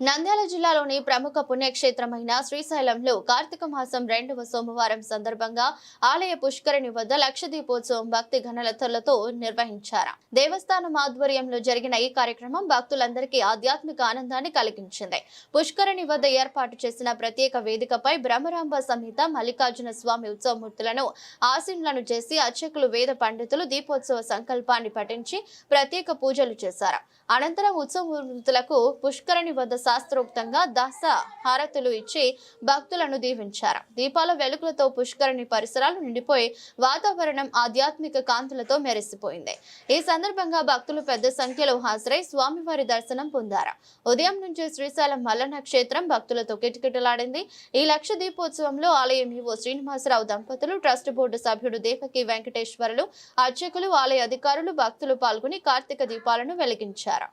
నంద్యాల జిల్లాలోని ప్రముఖ పుణ్యక్షేత్రమైన శ్రీశైలంలో కార్తీక మాసం రెండవ సోమవారం సందర్భంగా ఆలయ పుష్కరిణి వద్ద లక్ష దీపోత్సవం భక్తి ఘనలతలతో నిర్వహించారు. దేవస్థానం ఆధ్వర్యంలో జరిగిన ఈ కార్యక్రమం భక్తులందరికీ ఆధ్యాత్మిక ఆనందాన్ని కలిగించింది. పుష్కరిణి వద్ద ఏర్పాటు చేసిన ప్రత్యేక వేదికపై బ్రహ్మరాంబ సమేత మల్లికార్జున స్వామి ఉత్సవమూర్తులను ఆశీనులను చేసి అర్చకులు వేద పండితులు దీపోత్సవ సంకల్పాన్ని పఠించి ప్రత్యేక పూజలు చేశారు. అనంతరం ఉత్సవమూర్తులకు పుష్కరిణి వద్ద శాస్త్రోక్తంగా దశ హారతులు ఇచ్చి భక్తులను దీవించారు. దీపాల వెలుగులతో పుష్కరిణి పరిసరాలు నిండిపోయి వాతావరణం ఆధ్యాత్మిక కాంతులతో మెరిసిపోయింది. ఈ సందర్భంగా భక్తులు పెద్ద సంఖ్యలో హాజరై స్వామివారి దర్శనం పొందారు. ఉదయం నుంచి శ్రీశైలం మల్లన్న క్షేత్రం భక్తులతో కిటకిటలాడింది. ఈ లక్ష దీపోత్సవంలో ఆలయం ఈవో శ్రీనివాసరావు దంపతులు ట్రస్ట్ బోర్డు సభ్యుడు దేవకి వెంకటేశ్వరులు అర్చకులు ఆలయ అధికారులు భక్తులు పాల్గొని కార్తీక దీపాలను వెలిగించారు.